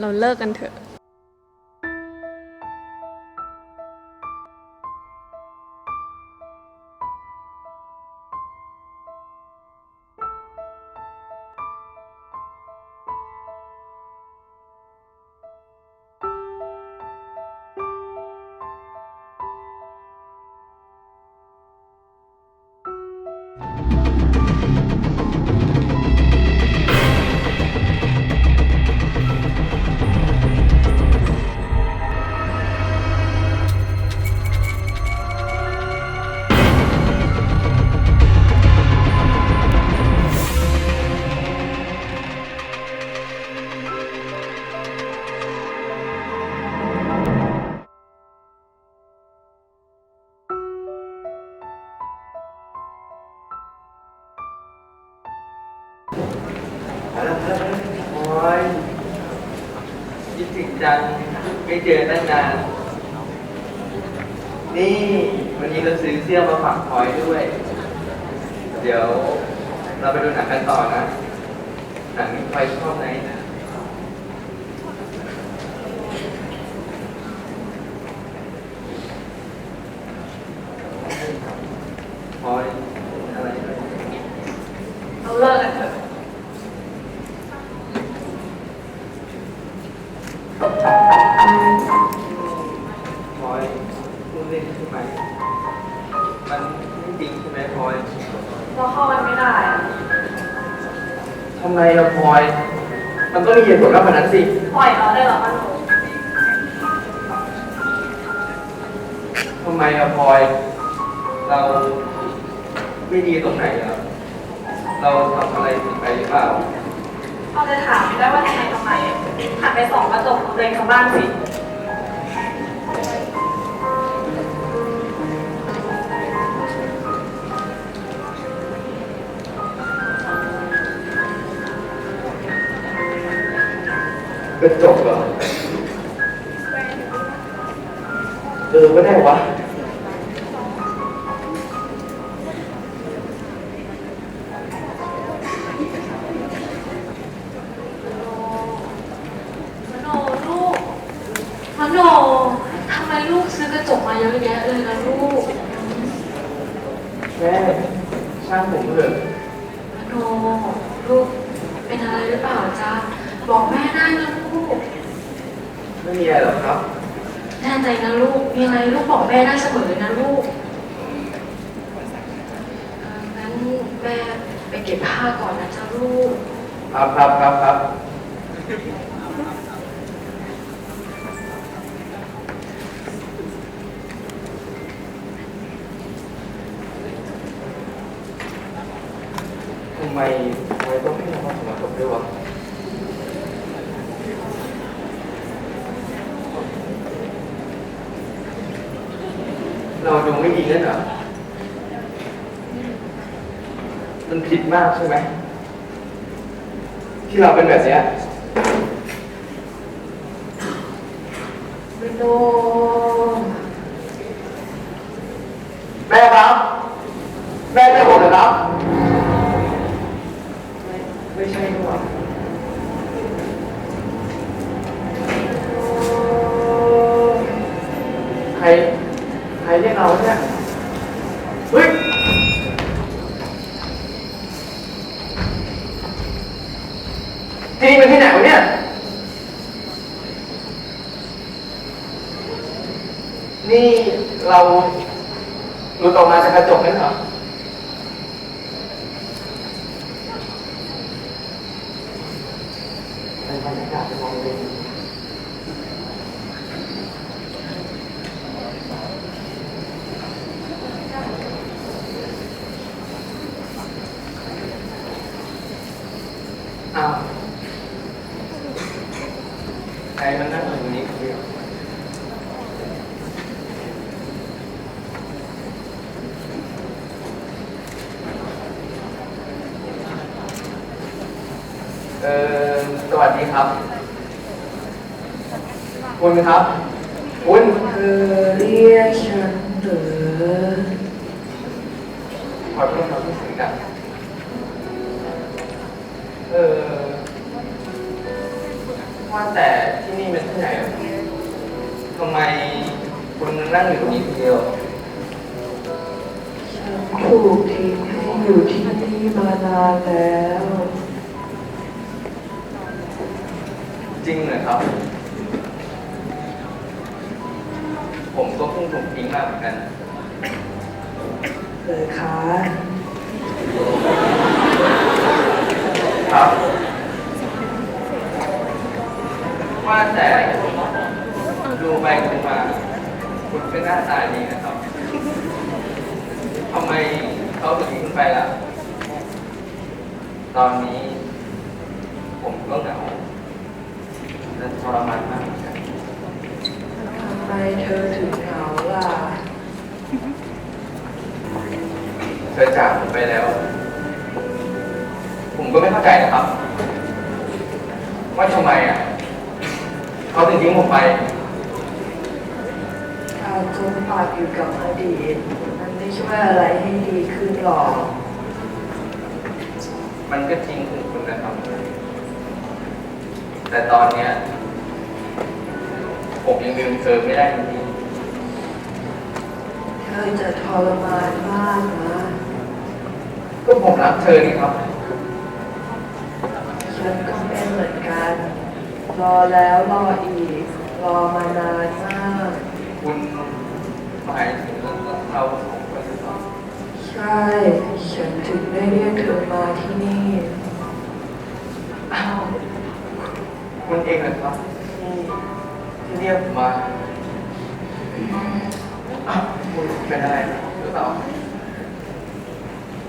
เราเลิกกันเถอะ เราไปดูหนังกันต่อนะ หนังนี้ใครชอบไหนนะ เราเข้ากันไม่ได้อะทำไมอะพลอย มันก็มีเหตุผลมากกว่านั้นสิ ปล่อยเราได้เหรอป้าหนูทำไมอะพลอย เราไม่ดีตรงไหนอะเราทำอะไรผิดไปหรือเปล่า เราจะถามไม่ได้ว่าทำไมทำไมหันไปส่องกระจกตัวเองข้างบ้านสิ กระจกเหรอเออก็ได้วะมโนลูกมโนทำไมลูกซื้อกระจกมาเยอะแยะเลยนะลูกแม่ช่างผมเถอะมโนลูกเป็นอะไรหรือเปล่าจ๊ะ บอกแม่ได้นะลูก ไม่มีอะไรหรอกครับ แน่ใจนะลูก มีอะไรลูกบอกแม่ได้เสมอนะลูกเอ่องั้นแม่ไปเก็บผ้าก่อนนะจ๊ะลูก ครับครับครับครับทำไมทำไมต้องให้เรามาสมัครด้วยวะ เราดูไม่ดีนั่นเหรอมันผิดมากใช่ไหม ที่เราเป็นแบบเนี้ยมโนแม่ครับ แม่ไม่ผมนะครับ ไม่ไม่ใช่หรอกใคร ใครเรียกเราเนี่ยเฮ้ย ที่นี่เป็นที่ไหนวะเนี่ย นี่เรา หลุดออกมาจากกระจกนั่นเหรอ ในบรรยากาศจะมองเห็นอ้าวใครมันนั่งอยู่ตรงนี้คนเดียว เออ สวัสดีครับ คุณครับ คุณเธอเรียกฉันเหรอขอโทษครับที่เสียงดังเออว่าแต่ที่นี่เป็นที่ไหนอะทำไมคุณนั่งอยู่ตรงนี้คนเดียว ฉันถูกทิ้งให้อยู่ที่นี่มานานแล้ว จริงเหรอครับ ผมก็เพิ่งถูกทิ้งมาเหมือนกันเลยคะครับ ว่าแต่ดูไปดูมา คุณเป็นหน้าตาดีนะครับทำไมเขาถึงทิ้งคุณไปล่ะ ตอนนี้ผมก็เหงา และทรมานมากเหมือนกันทำไมเธอถึงเหงาล่ะ เธอจากผมไปแล้ว ผมก็ไม่เข้าใจนะครับ ว่าทำไมอะ เขาถึงทิ้งผมไป การจมปากอยู่กับอดีต มันไม่ช่วยอะไรให้ดีขึ้นหรอก มันก็จริงของคุณนะครับ แต่ตอนเนี้ยผมยังลืมเธอไม่ได้จริงเธอจะทรมานมากนะๆก็ผมรักเธอนี่ครับ ฉันก็เป็นเหมือนกัน รอแล้วรออีก รอมานานมาก คุณหมายถึงเราสองคนหรือเปล่า ใช่ ฉันถึงได้เรียกเธอมาที่นี่ อ้าว คุณเองเหรอครับที่ที่เรียกผมมาอ้าวคุณเป็นอะไรหรือเปล่า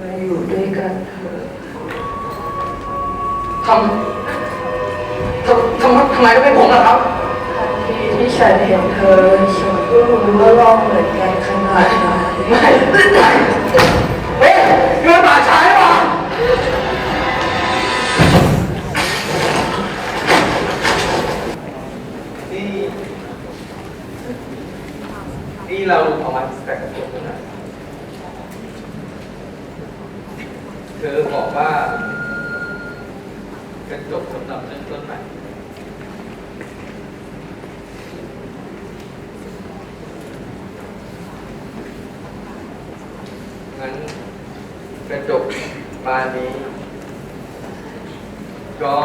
มาอยู่ด้วยกันเถอะทำทำทำทำไมต้องเป็นผมล่ะครับทันทีที่ฉันเห็นเธอฉันก็รู้ว่าเราเหมือนกันขนาดไหน ไม่ไม่เฮ้ยนี่มั เราออกมาแต่กระจกแล้วนะเธอบอกว่ากระจกสำหรับเริ่มต้นใหม่งั้นกระจกบานนี้ ก็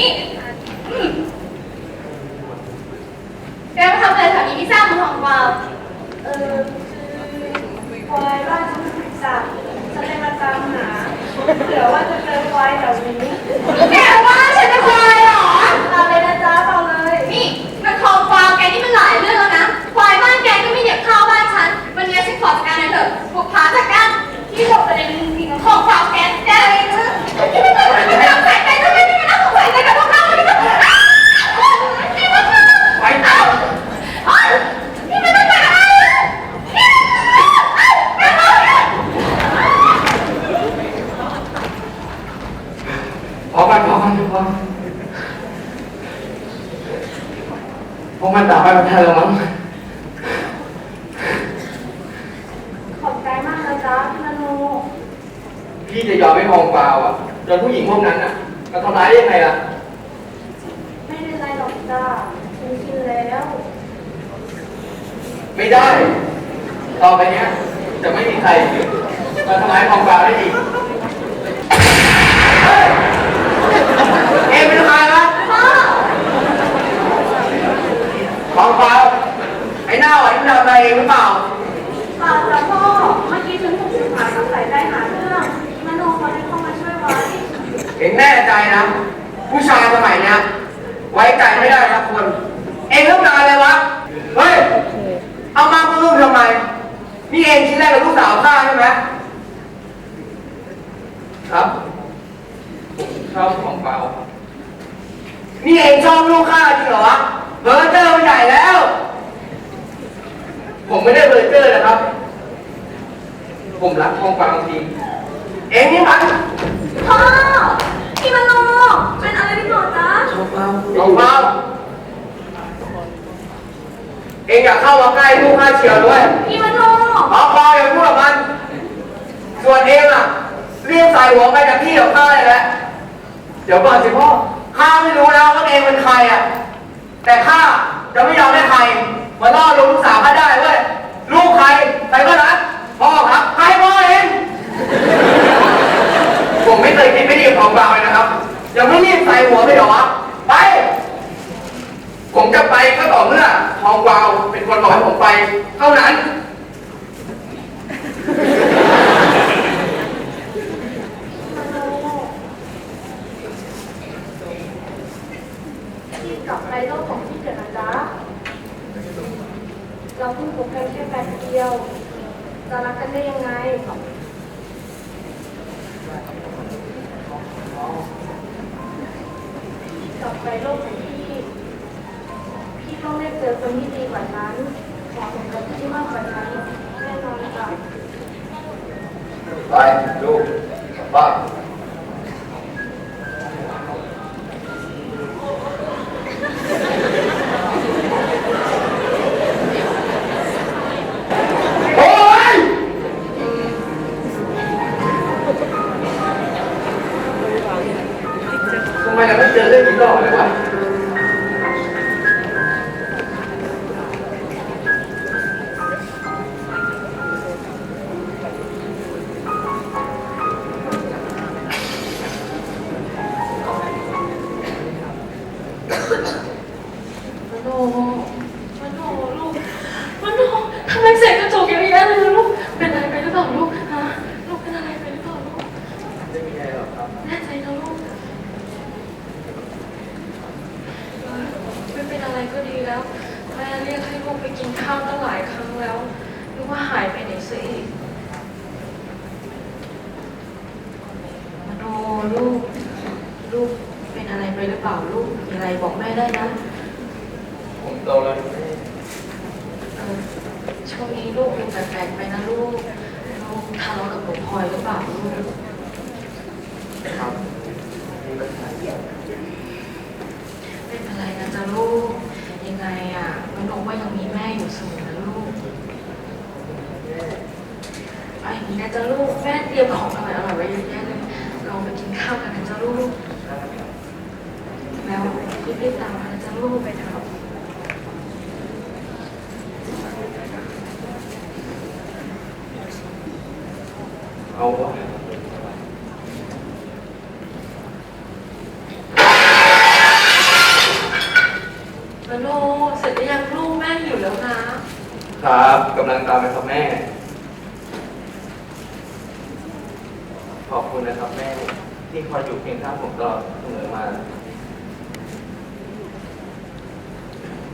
มันนี่เลยแหละอืมมันนี่อืม พวกมันตามไปไม่ทันแล้วมั้ง ขอบใจมากนะจ๊ะพี่มโน พี่จะยอมให้ทองกวาวอะจนผู้หญิงพวกนั้นอะมาทำร้ายได้ยังไงล่ะ ไม่เป็นไรหรอกจ้าฉันกินแล้ว ไม่ได้ ต่อไปเนี้ย จะไม่มีใครมาทำร้ายทองกวาวได้อีกเฮ้ยเอ็งเป็นใครวะทองกวาวไอ้หน้าหวานที่ทำอะไรเองหรือเปล่าป่าจ้ะพ่อ เองแน่ใจนะ ผู้ชายสมัยเนี้ยไว้ใจไม่ได้ครับคน เองต้องการอะไรวะ เฮ้ย เอามาพูดทำไม นี่เองชิ้นแรกกับลูกสาวข้าใช่ไหมครับผมชอบของเปล่านี่เองชอบลูกข้าจริงเหรอวะเบอร์เจอร์มันใหญ่แล้ว ผมไม่ได้เบอร์เจอร์นะครับ ผมรักทองกวาวจริงเองนี่มัน พ่อ พี่มโน เป็นอะไรหรือเปล่าจ๊ะ ทองกวาวเองอยากเข้ามาใกล้ลูกข้าเฉียวด้วยพี่มโนเอาคออย่าพูดกับมัน ส่วนเองอะเรียกใส่หัวไปจากที่ของข้าเลยแหละเดี๋ยวก่อนสิพ่อข้าไม่รู้นะว่าเองเป็นใครอะ แต่ข้าจะไม่ยอมให้ใครมาล่อลวงลูกสาวข้าได้เว้ยลูกใครใครก็รักพ่อครับใครพ่อเอง ผมไม่เคยคิดไม่ดีกับของเราเลยนะครับ อย่าไม่รีบใส่หัวไปหรอวะไป ผมจะไปก็ต่อเมื่อทองกวาวเป็นคนบอกให้ผมไป เท่านั้น มโนพี่กลับไปโลกของพี่เถอะนะจ๊ะ เราเพิ่งคบกันแค่แป๊บเดียว จะรักกันได้ยังไงกลับไปโลกของพี่ พี่ต้องได้เจอคนที่ดีกว่านั้นเหมาะสมกับพี่มากกว่านั้นแน่นอนจ้ะไปลูกกลับบ้าน ไมเสียงกระจกเยอะแยะเลยลูก เป็นอะไรไปหรือเปล่าลูกฮะลูกเป็นอะไรไปหรือเปล่าลูกไม่มีอะไรหรอกครับแน่ใจนะลูกเออไม่เป็นอะไรก็ดีแล้ว แม่เรียกให้ลูกไปกินข้าวตั้งหลายครั้งแล้วนึกว่าหายไปไหนซะอีกมโนลูก ลูกเป็นอะไรไปหรือเปล่าลูกมีอะไรบอกแม่ได้นะผมโตแล้วนะแม่ เออ ช่วงนี้ลูกเป็นแปลกๆไปนะลูกลูกทะเลาะกับหลวงพลอยหรือเปล่าลูกครับมีปัญหาไม่เป็นไรนะจ๊ะลูก ยังไงอะมโนว่ายังมีแม่อยู่เสมอนะลูกเอาอย่างนี้นะจ๊ะลูกแม่เตรียมของอร่อยๆไว้เยอะแยะเลยเราไปกินข้าวกันนะจ๊ะลูก แล้วรีบๆตามมานะจ๊ะลูกไปเถอะ เอาวะ มโนเสร็จหรือยังลูกแม่อยู่แล้วนะ ครับกำลังตามไปครับแม่ ขอบคุณนะครับแม่ ที่คอยอยู่เคียงข้างผมตลอด